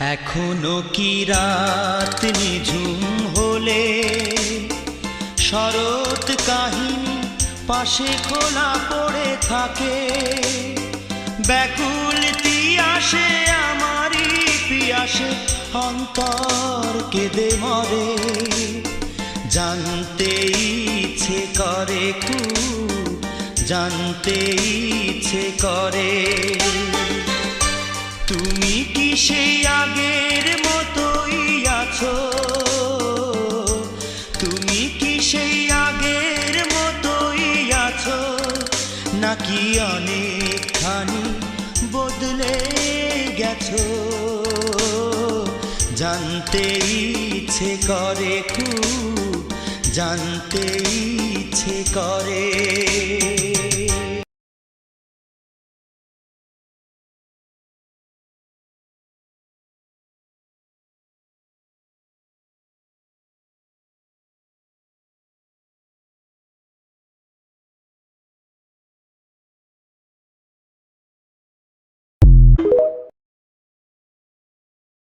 এখনও কি রাত নিঝুম হলে? শরৎ কাহিনী পাশে খোলা পড়ে থাকে। ব্যাকুল আসে আমারই পিয়াসে, অন্তর কেঁদে মরে। জানতে ইচ্ছে করে কু জানতে ইচ্ছে করে। সেই আগের মতোই আছো। তুমি কি সেই আগের মতোই আছো? নাকি অনেকখানি বদলে গেছো? জানতে ইচ্ছে করে খুব, জানতে ইচ্ছে করে